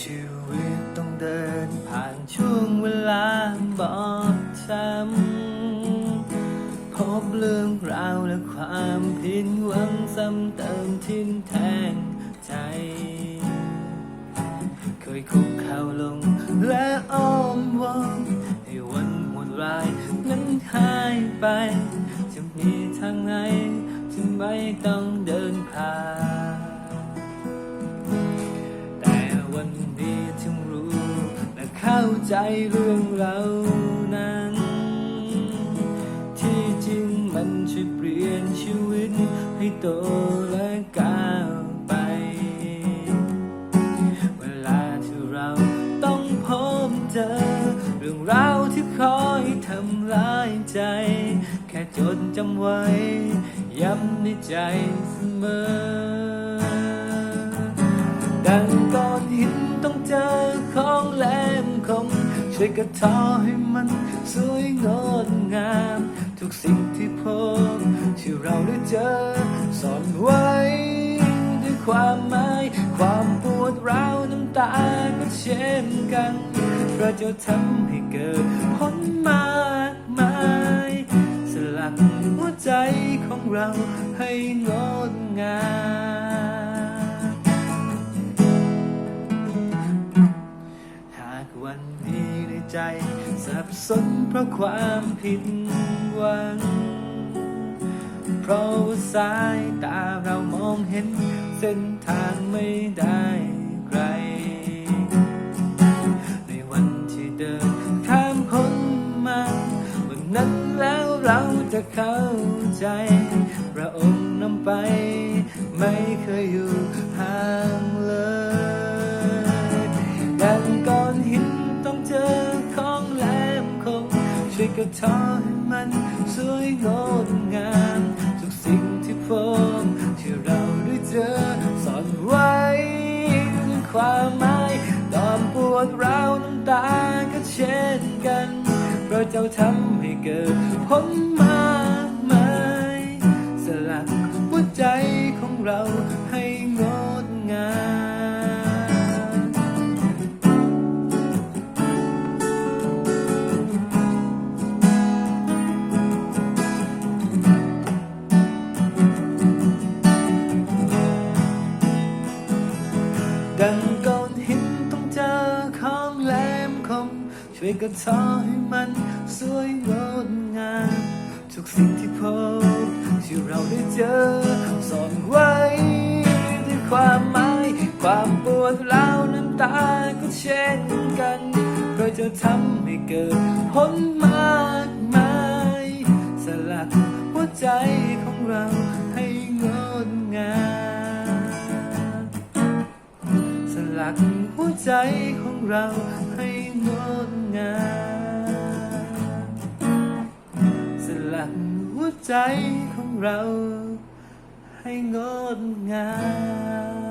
ชีวิตต้องเดินผ่านช่วงเวลาบอบช้ำพบเรื่องราวและความผิดหวังซ้ำเติมทิ่มแทงใจ เคยคุกเข่าลงและอ้อมวอนให้วันหมดรายนั้นหายไป จะมีทางไหนที่ไม่ต้องเดินผ่านาใจเรื่องเรานั้น ที่จริงมันช่วยเปลี่ยนชีวิตให้โตและก้าวไป เวลาที่เราต้องพบเจอ เรื่องราวที่คอยทำร้ายใจ แค่จดจำไว้ ย้ำในใจเสมอ ดังก้อนหินต้องเจอ ช่วยกระทอให้มันสวยงดงาม ทุกสิ่งที่พบที่เราได้เจอซ่อนไว้ด้วยความหมาย ความปวดร้าวน้ำตาก็เช่นกันพระเจ้าทำให้เกิดผลมากมาย สลักหัวใจของเรา สับสนเพราะความผิดหวัง เพราะสายตาเรามองเห็น เส้นทางไม่ได้ไกล ในวันที่เดินข้ามพ้นมาวันนั้นแล้วเราจะเข้าใจ พระองค์นำไป ไม่เคยอยู่ห่างเลย กระทอให้มันสวยงดงาม ทุกสิ่งที่พบที่เราได้เจอซ่อนไว้ความหมายตอนปวดร้าวน้ำตาก็เช่นกัน เพราะเจ้าทำให้เกิดผลมากมายสลักหัวใจของเราให้ ช่วยกระทอให้มันสวยงดงามทุกสิ่งที่พบที่เราได้เจอซ่อนไว้ด้วยความหมายความปวดร้าวน้ำตาก็เช่นกันเพราะจะทำให้เกิดผลมากมายสลักหัวใจของเรา ใจของเราให้งดงามสลักหัวใจของเราให้งดงาม